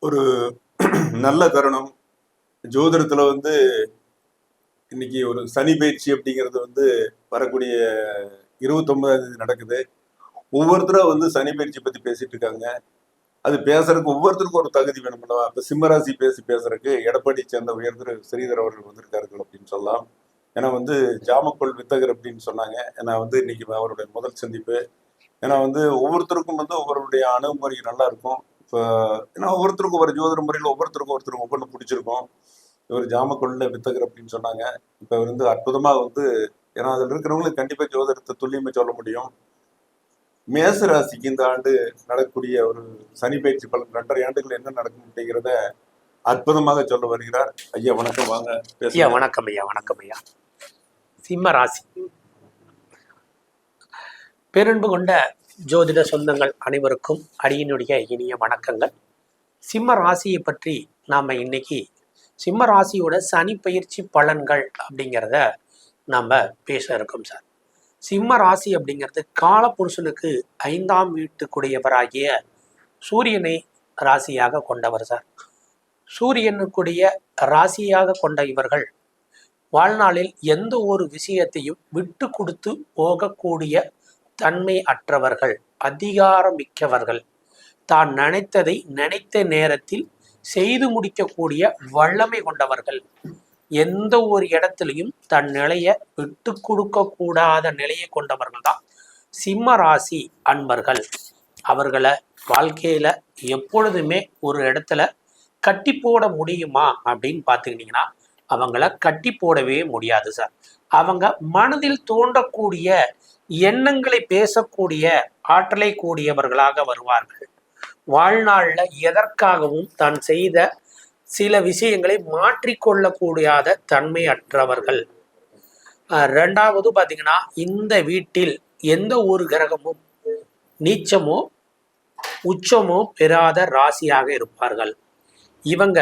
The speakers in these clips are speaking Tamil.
ஒரு நல்ல தருணம். ஜோதிடத்துல வந்து இன்னைக்கு ஒரு சனி பயிற்சி அப்படிங்கிறது வந்து வரக்கூடிய இருபத்தொன்பதாம் தேதி நடக்குது. ஒவ்வொருத்தரும் வந்து சனி பயிற்சி பத்தி பேசிட்டு இருக்காங்க. அது பேசுறதுக்கு ஒவ்வொருத்தருக்கும் ஒரு தகுதி வேணும் அல்லவா? இப்ப சிம்மராசி பேசி பேசுறதுக்கு எடப்பாடி சேர்ந்த உயர்திரு ஸ்ரீதர் அவர்கள் வந்திருக்கார்கள் அப்படின்னு சொல்லலாம். ஏன்னா வந்து ஜாமக்கோள் வித்தகர் அப்படின்னு சொன்னாங்க. ஏன்னா வந்து இன்னைக்கு அவருடைய முதல் சந்திப்பு. ஏன்னா வந்து ஒவ்வொருத்தருக்கும் வந்து ஒவ்வொருடைய அணுகுமுறை நல்லா இருக்கும். இப்போ ஏன்னா ஒவ்வொருத்தருக்கும் ஒரு ஜோதிட முறையில் ஒவ்வொருத்தருக்கும் ஒருத்தருக்கு ஒவ்வொன்று பிடிச்சிருக்கும். இவர் ஜாமக்கொள்ள வித்தகர் அப்படின்னு சொன்னாங்க. இப்போ இவர் வந்து அற்புதமாக வந்து ஏன்னா அதில் இருக்கிறவங்களுக்கு கண்டிப்பாக ஜோதிடத்தை துல்லியமாக சொல்ல முடியும். மேச ராசிக்கு இந்த ஆண்டு நடக்கக்கூடிய ஒரு சனி பயிற்சி பலன் ரெண்டரை ஆண்டுகள் என்ன நடக்கும் அப்படிங்கிறத அற்புதமாக சொல்ல வருகிறார். ஐயா வணக்கம். வாங்க ஐயா வணக்கம் ஐயா வணக்கம் ஐயா. சிம்ம ராசி. பேரன்பு கொண்ட ஜோதிட சொந்தங்கள் அனைவருக்கும் அடியினுடைய இனிய வணக்கங்கள். சிம்ம ராசியை பற்றி நாம் இன்னைக்கு சிம்ம ராசியோட சனி பயிற்சி பலன்கள் அப்படிங்கிறத நாம் பேச இருக்கோம் சார். சிம்ம ராசி அப்படிங்கிறது காலப்புருஷனுக்கு ஐந்தாம் வீட்டுக்குடையவராகிய சூரியனை ராசியாக கொண்டவர் சார். சூரியனுக்குடைய ராசியாக கொண்ட இவர்கள் வாழ்நாளில் எந்த ஒரு விஷயத்தையும் விட்டு கொடுத்து போகக்கூடிய தன்மை அற்றவர்கள் அதிகாரமிக்கவர்கள். தான் நினைத்ததை நினைத்த நேரத்தில் செய்து முடிக்கக்கூடிய வல்லமை கொண்டவர்கள். எந்த ஒரு இடத்துலையும் தன் நிலையை விட்டு கொடுக்க கூடாத நிலையை கொண்டவர்கள் தான் சிம்ம ராசி அன்பர்கள். அவர்களை வாழ்க்கையில எப்பொழுதுமே ஒரு இடத்துல கட்டி போட முடியுமா அப்படின்னு பார்த்துக்கிட்டிங்கன்னா அவங்கள கட்டி போடவே முடியாது சார். அவங்க மனதில் தோன்றக்கூடிய எண்ணங்களை பேசக்கூடிய ஆற்றலை கூடியவர்களாக வருவார்கள். வாழ்நாளில் எதற்காகவும் தான் செய்த சில விஷயங்களை மாற்றிக்கொள்ளக்கூடாத தன்மை அற்றவர்கள் ரெண்டாவது பார்த்தீங்கன்னா இந்த வீட்டில் எந்த ஒரு கிரகமும் நீச்சமோ உச்சமோ பெறாத ராசியாக இருப்பார்கள். இவங்க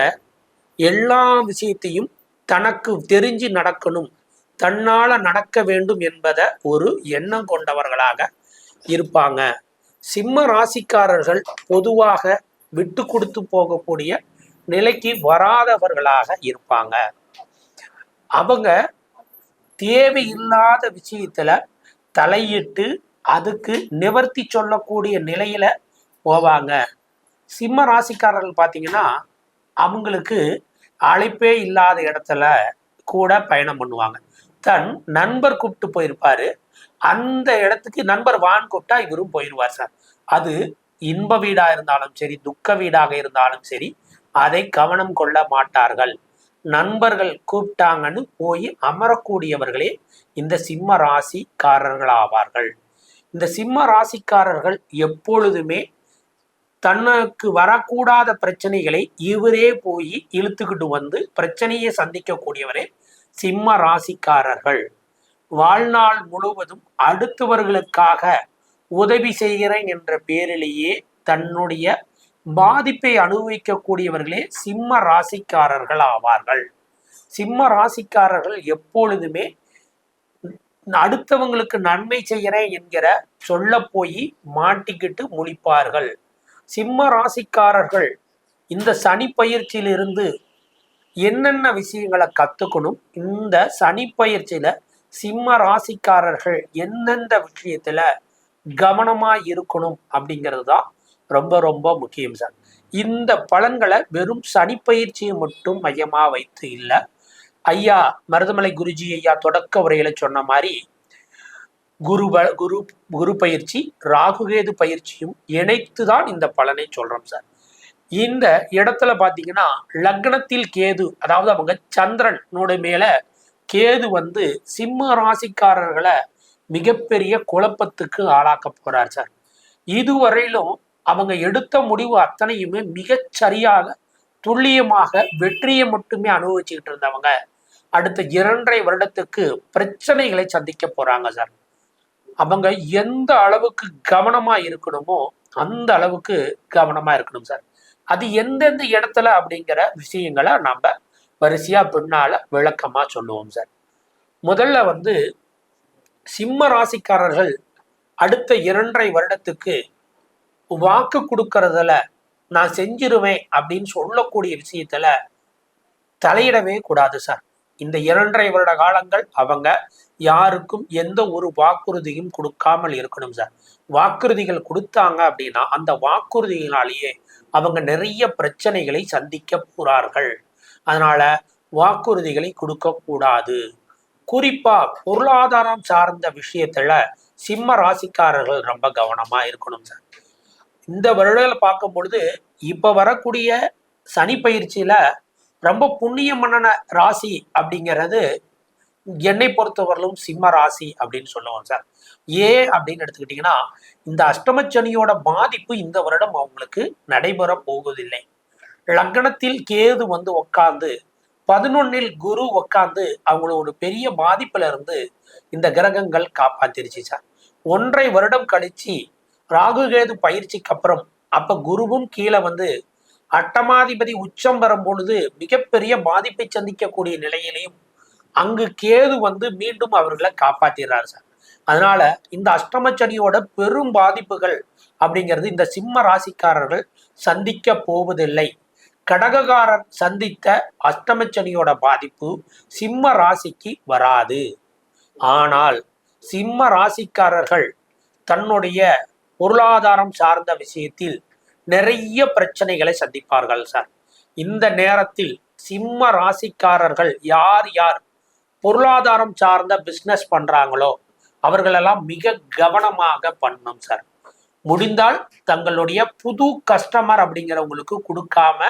எல்லா விஷயத்தையும் தனக்கு தெரிஞ்சு நடக்கணும் தன்னால நடக்க வேண்டும் என்பதை ஒரு எண்ணம் கொண்டவர்களாக இருப்பாங்க. சிம்ம ராசிக்காரர்கள் பொதுவாக விட்டு கொடுத்து போகக்கூடிய நிலைக்கு வராதவர்களாக இருப்பாங்க. அவங்க தேவையில்லாத விஷயத்துல தலையிட்டு அதுக்கு நிவர்த்தி சொல்லக்கூடிய நிலையில போவாங்க. சிம்ம ராசிக்காரர்கள் பார்த்தீங்கன்னா அவங்களுக்கு அழைப்பே இல்லாத இடத்துல கூட பயணம் பண்ணுவாங்க. தன் நண்பர் கூப்பிட்டு போயிருப்பாரு. அந்த இடத்துக்கு நண்பர் வான் கூப்பிட்டா இவரும் போயிடுவார் சார். அது இன்ப வீடா இருந்தாலும் சரி துக்க வீடாக இருந்தாலும் சரி அதை கவனம் கொள்ள மாட்டார்கள். நண்பர்கள் கூப்பிட்டாங்கன்னு போய் அமரக்கூடியவர்களே இந்த சிம்ம ராசிக்காரர்கள் ஆவார்கள் இந்த சிம்ம ராசிக்காரர்கள் எப்பொழுதுமே தனக்கு வரக்கூடாத பிரச்சனைகளை இவரே போய் இழுத்துக்கிட்டு வந்து பிரச்சனையை சந்திக்கக்கூடியவரே சிம்ம ராசிக்காரர்கள். வாழ்நாள் முழுவதும் அடுத்தவர்களுக்காக உதவி செய்கிறேன் என்ற பேரிலேயே தன்னுடைய பாதிப்பை அனுபவிக்கக்கூடியவர்களே சிம்ம ராசிக்காரர்கள் ஆவார்கள். சிம்ம ராசிக்காரர்கள் எப்பொழுதுமே அடுத்தவங்களுக்கு நன்மை செய்கிறேன் என்கிற சொல்ல போய் மாட்டிக்கிட்டு முழிப்பார்கள். சிம்ம ராசிக்காரர்கள் இந்த சனி பயிற்சியிலிருந்து என்னென்ன விஷயங்களை கத்துக்கணும்? இந்த சனி பயிற்சியில சிம்ம ராசிக்காரர்கள் எந்தெந்த விஷயத்துல கவனமா இருக்கணும் அப்படிங்கிறது தான் ரொம்ப ரொம்ப முக்கியம் சார். இந்த பலன்களை வெறும் சனி பயிற்சியை மட்டும் மையமா வைத்து இல்லை. ஐயா மருதமலை குருஜி ஐயா தொடக்க உரையில சொன்ன மாதிரி குரு குரு குரு பயிற்சி ராகுகேது பயிற்சியும் இணைத்து தான் இந்த பலனை சொல்றோம் சார். இந்த இடத்துல பாத்தீங்கன்னா லக்னத்தில் கேது அதாவது அவங்க சந்திரனோட மேல கேது வந்து சிம்ம ராசிக்காரர்களை மிகப்பெரிய குழப்பத்துக்கு ஆளாக்க போறார் சார். இதுவரையிலும் அவங்க எடுத்த முடிவு அத்தனையுமே மிகச் சரியாக துல்லியமாக வெற்றியை மட்டுமே அனுபவிச்சுக்கிட்டு இருந்தவங்க. அடுத்த இரண்டரை வருடத்துக்கு பிரச்சனைகளை சந்திக்க போறாங்க சார். அவங்க எந்த அளவுக்கு கவனமா இருக்கணுமோ அந்த அளவுக்கு கவனமா இருக்கணும் சார். அது எந்தெந்த இடத்துல அப்படிங்கிற விஷயங்களை நம்ம வரிசையா பின்னால விளக்கமா சொல்லுவோம் சார். முதல்ல வந்து சிம்ம ராசிக்காரர்கள் அடுத்த இரண்டரை வருடத்துக்கு வாக்கு கொடுக்கறதுல நான் செஞ்சிருவேன் அப்படின்னு சொல்லக்கூடிய விஷயத்துல தலையிடவே கூடாது சார். இந்த இரண்டரை வருட காலங்கள் அவங்க யாருக்கும் எந்த ஒரு வாக்குறுதியும் கொடுக்காமல் இருக்கணும் சார். வாக்குறுதிகள் கொடுத்தாங்க அப்படின்னா அந்த வாக்குறுதிகளாலேயே அவங்க நிறைய பிரச்சனைகளை சந்திக்க போறார்கள். அதனால வாக்குறுதிகளை கொடுக்கக்கூடாது குறிப்பா பொருளாதாரம் சார்ந்த விஷயத்துல சிம்ம ராசிக்காரர்கள் ரொம்ப கவனமா இருக்கணும் சார். இந்த வருடங்களை பார்க்கும் பொழுது இப்ப வரக்கூடிய சனி பயிற்சியில ரொம்ப புண்ணியமன்னன ராசி அப்படிங்கிறது என்னை பொறுத்தவரையிலும் சிம்ம ராசி அப்படின்னு சொல்லுவோம் சார். ஏன் அப்படின்னு எடுத்துக்கிட்டிங்கன்னா இந்த அஷ்டமச்சனியோட பாதிப்பு இந்த வருடம் அவங்களுக்கு நடைபெற போவதில்லை. லக்னத்தில் கேது வந்து உட்கார்ந்து பதினொன்னில் குரு உட்கார்ந்து அவங்கள ஒரு பெரிய பாதிப்புல இருந்து இந்த கிரகங்கள் காப்பாத்திருச்சு சார். ஒன்றை வருடம் கழிச்சு ராகு கேது பயிற்சிக்கு அப்புறம் அப்ப குருவும் கீழே வந்து அட்டமாதிபதி உச்சம் வரும் பொழுது மிகப்பெரிய பாதிப்பை சந்திக்கக்கூடிய நிலையிலையும் அங்கு கேது வந்து மீண்டும் அவர்களை காப்பாத்திடுறாரு சார். அதனால இந்த அஷ்டமச்சனியோட பெரும் பாதிப்புகள் அப்படிங்கிறது இந்த சிம்ம ராசிக்காரர்கள் சந்திக்க போவதில்லை. கடககாரர் சந்தித்த அஷ்டமச்சனியோட பாதிப்பு சிம்ம ராசிக்கு வராது. ஆனால் சிம்ம ராசிக்காரர்கள் தன்னுடைய பொருளாதாரம் சார்ந்த விஷயத்தில் நிறைய பிரச்சனைகளை சந்திப்பார்கள் சார். இந்த நேரத்தில் சிம்ம ராசிக்காரர்கள் யார் யார் பொருளாதாரம் சார்ந்த பிஸ்னஸ் பண்றாங்களோ அவர்களெல்லாம் மிக கவனமாக பண்ணும் சார் முடிந்தால் தங்களுடைய புது கஸ்டமர் அப்படிங்கிறவங்களுக்கு கொடுக்காம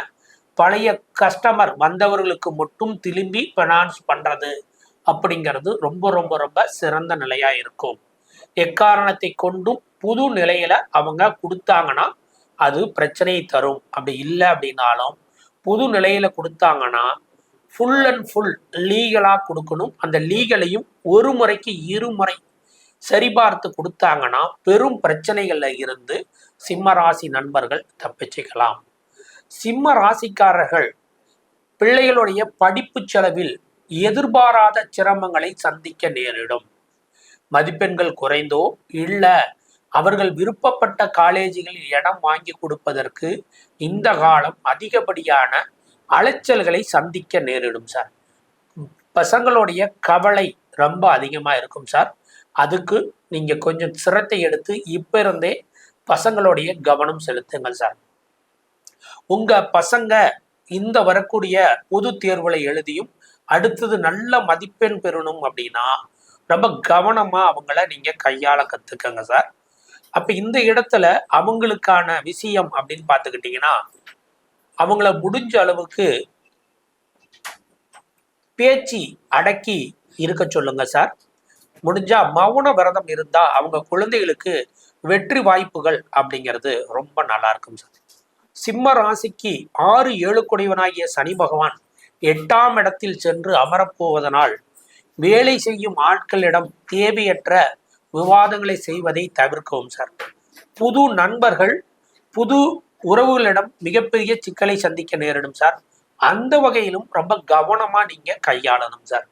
பழைய கஸ்டமர் வந்தவர்களுக்கு மட்டும் திரும்பி ஃபினான்ஸ் பண்றது அப்படிங்கிறது ரொம்ப ரொம்ப ரொம்ப சிறந்த நிலையா இருக்கும். எக்காரணத்தை கொண்டும் புது நிலையில அவங்க கொடுத்தாங்கன்னா அது பிரச்சனையை தரும். அப்படி இல்லை அப்படின்னாலும் புது நிலையில கொடுத்தாங்கன்னா ஃபுல் அண்ட் ஃபுல் லீகலாக கொடுக்கணும். அந்த லீகலையும் ஒரு முறைக்கு இருமுறை சரிபார்த்து கொடுத்தாங்கன்னா பெரும் பிரச்சனைகளில் இருந்து சிம்ம ராசி நண்பர்கள் தப்பிச்சுக்கலாம். சிம்ம ராசிக்காரர்கள் பிள்ளைகளுடைய படிப்பு செலவில் எதிர்பாராத சிரமங்களை சந்திக்க நேரிடும். மதிப்பெண்கள் குறைந்தோ இல்லை அவர்கள் விருப்பப்பட்ட காலேஜுகளில் இடம் வாங்கி கொடுப்பதற்கு இந்த காலம் அதிகப்படியான அலைச்சல்களை சந்திக்க நேரிடும் சார். பசங்களுடைய கவலை ரொம்ப அதிகமாக இருக்கும் சார். அதுக்கு நீங்கள் கொஞ்சம் சிரத்தை எடுத்து இப்போ இருந்தே பசங்களுடைய கவனம் செலுத்துங்கள் சார். உங்கள் பசங்க இந்த வரக்கூடிய பொது தேர்வுகளை எழுதியும் அடுத்தது நல்ல மதிப்பெண் பெறணும் அப்படின்னா ரொம்ப கவனமாக அவங்கள நீங்கள் கையாள கற்றுக்கங்க சார். அப்போ இந்த இடத்துல அவங்களுக்கான விஷயம் அப்படின்னு பார்த்துக்கிட்டிங்கன்னா அவங்கள முடிஞ்ச அளவுக்கு பேச்சு அடக்கி இருக்க சொல்லுங்க சார். முடிஞ்சா மௌன விரதம் இருந்தா அவங்க குழந்தைகளுக்கு வெற்றி வாய்ப்புகள் அப்படிங்கிறது ரொம்ப நல்லா இருக்கும் சார். சிம்ம ராசிக்கு ஆறு ஏழு குடைவனாகிய சனி பகவான் எட்டாம் இடத்தில் சென்று அமரப்போவதனால் வேலை செய்யும் ஆட்களிடம் தேவையற்ற விவாதங்களை செய்வதை தவிர்க்கவும் சார். புது நண்பர்கள் புது உறவுகளிடம் மிகப்பெரிய சிக்கலை சந்திக்க நேரிடும் சார். அந்த வகையிலும் ரொம்ப கவனமா நீங்க கையாளணும் சார்.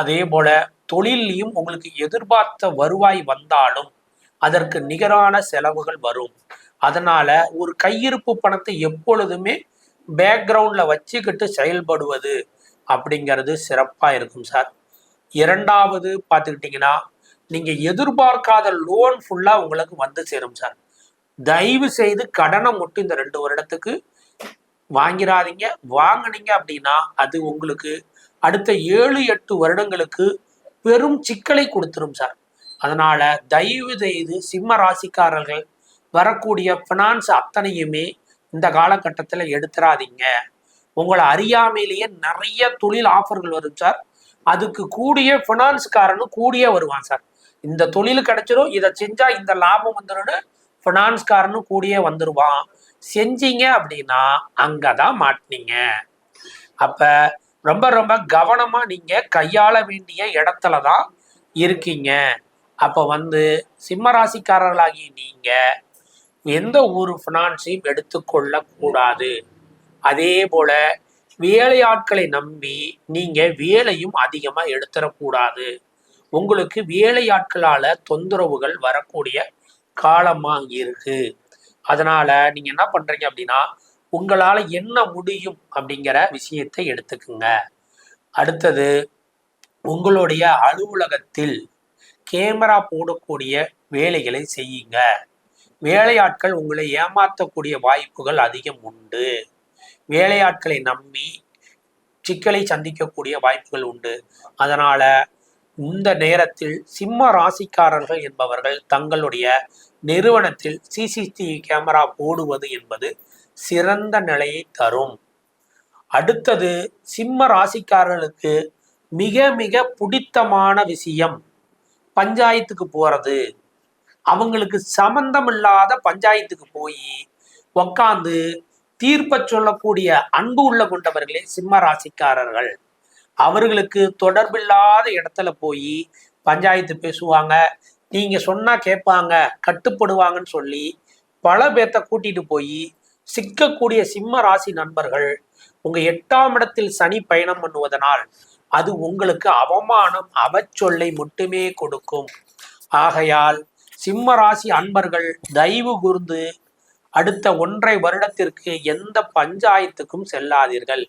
அதே போல தொழிலையும் உங்களுக்கு எதிர்பார்த்த வருவாய் வந்தாலும் அதற்கு நிகரான செலவுகள் வரும். அதனால ஒரு கையிருப்பு பணத்தை எப்பொழுதுமே பேக்ரவுண்ட்ல வச்சுக்கிட்டு செயல்படுவது அப்படிங்கிறது சிறப்பா இருக்கும் சார். இரண்டாவது பார்த்துக்கிட்டிங்கன்னா நீங்கள் எதிர்பார்க்காத லோன் ஃபுல்லாக உங்களுக்கு வந்து சேரும் சார். தயவு செய்து கடனை மட்டும் இந்த ரெண்டு வருடத்துக்கு வாங்கிடாதீங்க வாங்கினீங்க அப்படின்னா அது உங்களுக்கு அடுத்த ஏழு எட்டு வருடங்களுக்கு பெரும் சிக்கலை கொடுத்துரும் சார். அதனால தயவு செய்து சிம்ம ராசிக்காரர்கள் வரக்கூடிய ஃபினான்ஸ் அத்தனையுமே இந்த காலகட்டத்தில் எடுத்துறாதீங்க. உங்களை அறியாமையிலேயே நிறைய தொழில் ஆஃபர்கள் வரும் சார். அதுக்கு கூடிய ஃபினான்ஸ்காரனும் கூடிய வருவான் சார். இந்த தொழில் கிடைச்சிடும் இதை செஞ்சா இந்த லாபம் வந்துடும் ஃபினான்ஸ்காரனு கூடியே வந்துருவான். செஞ்சீங்க அப்படின்னா அங்கதான் மாட்டினீங்க. அப்ப ரொம்ப ரொம்ப கவனமா நீங்க கையாள வேண்டிய இடத்துல தான் இருக்கீங்க. அப்ப வந்து சிம்ம ராசிக்காரர்களாகிய நீங்க எந்த ஒரு ஃபினான்ஸையும் எடுத்துக்கொள்ள கூடாது அதே போல வேலையாட்களை நம்பி நீங்க வேலையும் அதிகமா எடுத்துடக்கூடாது. உங்களுக்கு வேலையாட்களால தொந்தரவுகள் வரக்கூடிய காலமா இருக்கு அதனால நீங்க என்ன பண்றீங்க அப்படின்னா உங்களால என்ன முடியும் அப்படிங்கிற விஷயத்தை எடுத்துக்குங்க. அடுத்தது உங்களுடைய அலுவலகத்தில் கேமரா போடக்கூடிய வேலைகளை செய்யுங்க. வேலையாட்கள் உங்களை ஏமாற்றக்கூடிய வாய்ப்புகள் அதிகம் உண்டு. வேலையாட்களை நம்பி சிக்கலை சந்திக்கக்கூடிய வாய்ப்புகள் உண்டு. அதனால இந்த நேரத்தில் சிம்ம ராசிக்காரர்கள் என்பவர்கள் தங்களுடைய நிறுவனத்தில் சிசிடிவி கேமரா போடுவது என்பது சிறந்த நிலையை தரும். அடுத்தது சிம்ம ராசிக்காரர்களுக்கு மிக மிக பிடித்தமான விஷயம் பஞ்சாயத்துக்கு போறது. அவங்களுக்கு சம்பந்தம் இல்லாத பஞ்சாயத்துக்கு போய் உக்காந்து தீர்ப்ப சொல்லக்கூடிய அன்பு உள்ள கொண்டவர்களே சிம்ம ராசிக்காரர்கள். அவர்களுக்கு தொடர்பில்லாத இடத்துல போய் பஞ்சாயத்து பேசுவாங்க நீங்க சொன்னா கேட்பாங்க கட்டுப்படுவாங்கன்னு சொல்லி பல பேர்த்த கூட்டிட்டு போய் சிக்கக்கூடிய சிம்ம ராசி நண்பர்கள் உங்க எட்டாம் இடத்தில் சனி பயணம் பண்ணுவதனால் அது உங்களுக்கு அவமானம் அவச்சொல்லை மட்டுமே கொடுக்கும். ஆகையால் சிம்ம ராசி அன்பர்கள் தயவு கூர்ந்து அடுத்த ஒன்றை வருடத்திற்கு எந்த பஞ்சாயத்துக்கும் செல்லாதீர்கள்.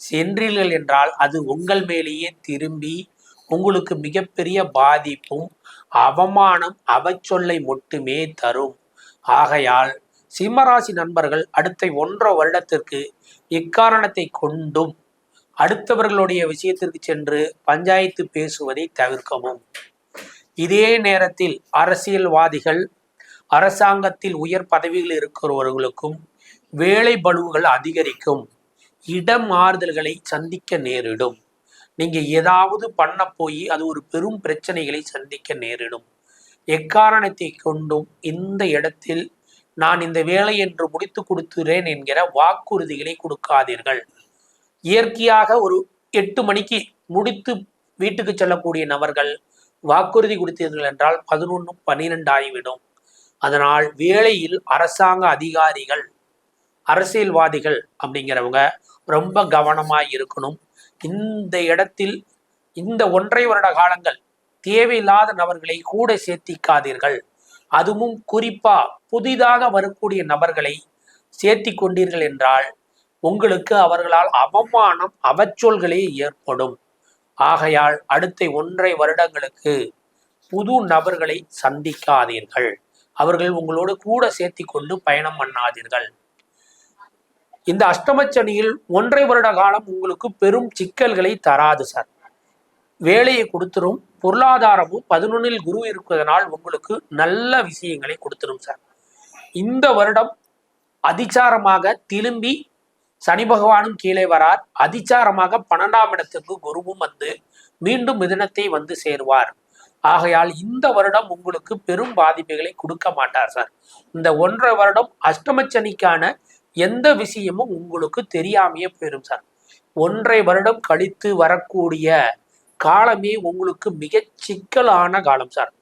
சென்றீர்கள் என்றால் அது உங்கள் மேலேயே திரும்பி உங்களுக்கு மிகப்பெரிய பாதிப்பும் அவமானம் அவச்சொல்லை மட்டுமே தரும். ஆகையால் சிம்மராசி நண்பர்கள் அடுத்த ஒன்றரை வருடத்திற்கு இக்காரணத்தை கொண்டும் அடுத்தவர்களுடைய விஷயத்திற்கு சென்று பஞ்சாயத்து பேசுவதை தவிர்க்கவும். இதே நேரத்தில் அரசியல்வாதிகள் அரசாங்கத்தில் உயர் பதவியில் இருக்கிறவர்களுக்கும் வேலை பலுவுகள் அதிகரிக்கும். இடம் மாறுதல்களை சந்திக்க நேரிடும். நீங்க ஏதாவது பண்ண போய் அது ஒரு பெரும் பிரச்சனைகளை சந்திக்க நேரிடும். எக்காரணத்தை கொண்டும் இந்த இடத்தில் நான் இந்த வேலை என்று முடித்து கொடுத்துறேன் என்கிற வாக்குறுதிகளை கொடுக்காதீர்கள். இயற்கையாக ஒரு எட்டு மணிக்கு முடித்து வீட்டுக்கு செல்லக்கூடிய நபர்கள் வாக்குறுதி கொடுத்தீர்கள் என்றால் பதினொன்று பன்னிரெண்டு ஆகிவிடும். அதனால் வேலையில் அரசாங்க அதிகாரிகள் அரசியல்வாதிகள் அப்படிங்கிறவங்க ரொம்ப கவனமாக இருக்கணும். இந்த இடத்தில் இந்த ஒன்றை வருட காலங்கள் தேவையில்லாத நபர்களை கூட சேர்த்திக்காதீர்கள். அதுவும் குறிப்பா புதிதாக வரக்கூடிய நபர்களை சேர்த்தி கொண்டீர்கள் என்றால் உங்களுக்கு அவர்களால் அவமானம் அவச்சொல்களே ஏற்படும். ஆகையால் அடுத்த ஒன்றை வருடங்களுக்கு புது நபர்களை சந்திக்காதீர்கள். அவர்கள் உங்களோடு கூட சேர்த்தி கொண்டு பயணம் பண்ணாதீர்கள். இந்த அஷ்டமச்சனியில் ஒன்றை வருட காலம் உங்களுக்கு பெரும் சிக்கல்களை தராது சார். வேலையை கொடுத்துரும் பொருளாதாரமும் பதினொன்னில் குரு இருப்பதனால் உங்களுக்கு நல்ல விஷயங்களை கொடுத்துரும் சார். இந்த வருடம் அதிச்சாரமாக திரும்பி சனி பகவானும் கீழே வரார். அதிச்சாரமாக பன்னெண்டாம் இடத்துக்கு குருவும் வந்து மீண்டும் மிதனத்தை வந்து சேருவார். ஆகையால் இந்த வருடம் உங்களுக்கு பெரும் பாதிப்புகளை கொடுக்க மாட்டார் சார். இந்த ஒன்றரை வருடம் அஷ்டமச்சனிக்கான எந்த விஷயமும் உங்களுக்கு தெரியாமையே போயிடும் சார். ஒன்றை வருடம் கழித்து வரக்கூடிய காலமே உங்களுக்கு மிக சிக்கலான காலம் சார்.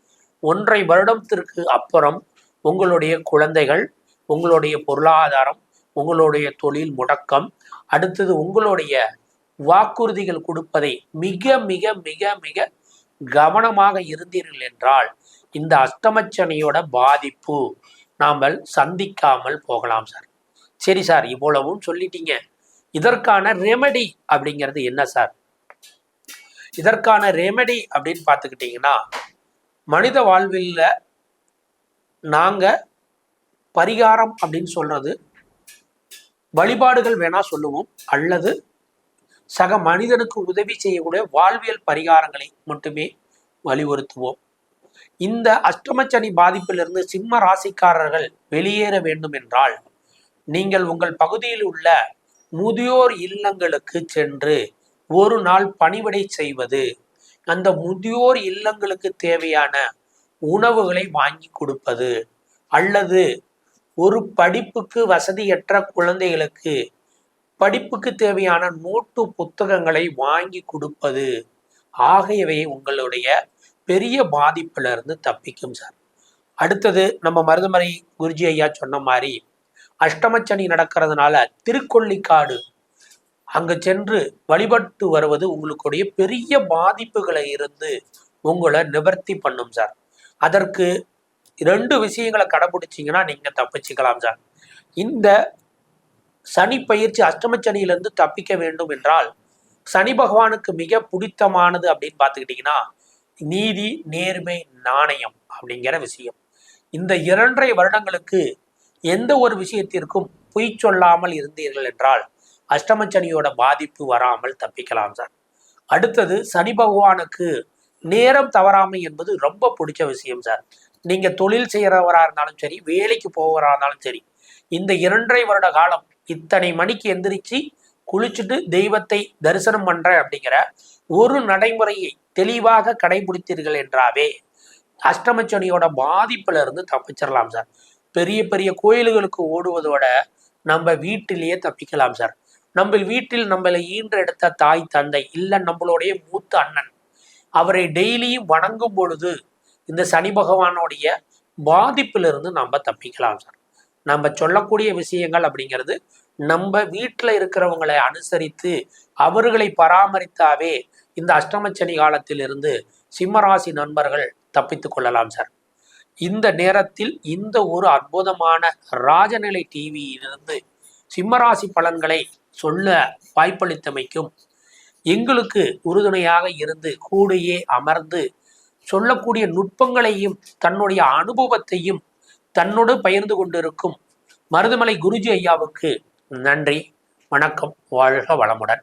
ஒன்றை வருடத்திற்கு அப்புறம் உங்களுடைய குழந்தைகள் உங்களுடைய பொருளாதாரம் உங்களுடைய தொழில் முடக்கம் அடுத்தது உங்களுடைய வாக்குறுதிகள் கொடுப்பதை மிக மிக மிக மிக கவனமாக இருந்தீர்கள் என்றால் இந்த அஷ்டமச்சனையோட பாதிப்பு நாம் சந்திக்காமல் போகலாம் சார். சரி சார் இவ்வளவும் சொல்லிட்டீங்க. இதற்கான ரெமெடி அப்படிங்கிறது என்ன சார்? இதற்கான ரெமெடி அப்படின்னு பார்த்துக்கிட்டிங்கன்னா மனித வாழ்வில் நாங்கள் பரிகாரம் அப்படின்னு சொல்றது வழிபாடுகள் வேணா சொல்லுவோம். அல்லது சக மனிதனுக்கு உதவி செய்யக்கூடிய வாழ்வியல் பரிகாரங்களை மட்டுமே வலியுறுத்துவோம். இந்த அஷ்டமச்சனி பாதிப்பிலிருந்து சிம்ம ராசிக்காரர்கள் வெளியேற வேண்டும் என்றால் நீங்கள் உங்கள் பகுதியில் உள்ள முதியோர் இல்லங்களுக்கு சென்று ஒரு நாள் பணிவிடை செய்வது. அந்த முதியோர் இல்லங்களுக்கு தேவையான உணவுகளை வாங்கி கொடுப்பது. அல்லது ஒரு படிப்புக்கு வசதியற்ற குழந்தைகளுக்கு படிப்புக்கு தேவையான நோட்டு புத்தகங்களை வாங்கி கொடுப்பது. ஆகியவை உங்களுடைய பெரிய பாதிப்புல இருந்து தப்பிக்கும் சார். அடுத்தது நம்ம மருதமறை குருஜி ஐயா சொன்ன மாதிரி அஷ்டமச்சனி நடக்கிறதுனால திருக்கொள்ளிக்காடு. அங்கு சென்று வழிபட்டு வருவது உங்களுடைய பெரிய பாதிப்புகளை இருந்து உங்களை நிவர்த்தி பண்ணும் சார். அதற்கு ரெண்டு விஷயங்களை கடைபிடிச்சிங்கன்னா நீங்கள் தப்பிச்சுக்கலாம் சார். இந்த சனி பயிற்சி அஷ்டமச்சனியிலிருந்து தப்பிக்க வேண்டும் என்றால் சனி பகவானுக்கு மிக பிடித்தமானது அப்படின்னு பார்த்துக்கிட்டிங்கன்னா நீதி நேர்மை நாணயம் அப்படிங்கிற விஷயம். இந்த இரண்டரை வருடங்களுக்கு எந்த ஒரு விஷயத்திற்கும் பொய் சொல்லாமல் இருந்தீர்கள் என்றால் அஷ்டமச்சனியோட பாதிப்பு வராமல் தப்பிக்கலாம் சார். அடுத்தது சனி பகவானுக்கு நேரம் தவறாமை என்பது ரொம்ப பிடிச்ச விஷயம் சார். நீங்க தொழில் செய்யறவரா இருந்தாலும் சரி வேலைக்கு போகிறவரா இருந்தாலும் சரி இந்த இரண்டரை வருட காலம் இத்தனை மணிக்கு எந்திரிச்சு குளிச்சுட்டு தெய்வத்தை தரிசனம் பண்றேன் அப்படிங்கிற ஒரு நடைமுறையை தெளிவாக கடைபிடித்தீர்கள் என்றாவே அஷ்டமச்சனியோட பாதிப்புல இருந்து தப்பிச்சிடலாம் சார். பெரிய பெரிய கோயில்களுக்கு ஓடுவதோட நம்ம வீட்டிலேயே தப்பிக்கலாம் சார் நம்ம வீட்டில் நம்மளை ஈன்றெடுத்த தாய் தந்தை இல்லை நம்மளுடைய மூத்த அண்ணன் அவரை டெய்லியும் வணங்கும் பொழுது இந்த சனி பகவானுடைய பாதிப்பிலிருந்து நம்ம தப்பிக்கலாம் சார் நம்ம சொல்லக்கூடிய விஷயங்கள் அப்படிங்கிறது நம்ம வீட்டில் இருக்கிறவங்களை அனுசரித்து அவர்களை பராமரித்தாவே இந்த அஷ்டமச்சனி காலத்திலிருந்து சிம்மராசி நண்பர்கள் தப்பித்துக் கொள்ளலாம் சார் இந்த நேரத்தில் இந்த ஒரு அற்புதமான ராஜநிலை டிவியிலிருந்து சிம்மராசி பலன்களை சொல்ல வாய்ப்பளித்தமைக்கும் எங்களுக்கு உறுதுணையாக இருந்து கூடையே அமர்ந்து சொல்லக்கூடிய நுட்பங்களையும் தன்னுடைய அனுபவத்தையும் தன்னோடு பகிர்ந்து கொண்டிருக்கும் மருதமலை குருஜி ஐயாவுக்கு நன்றி வணக்கம் வாழ்க வளமுடன்.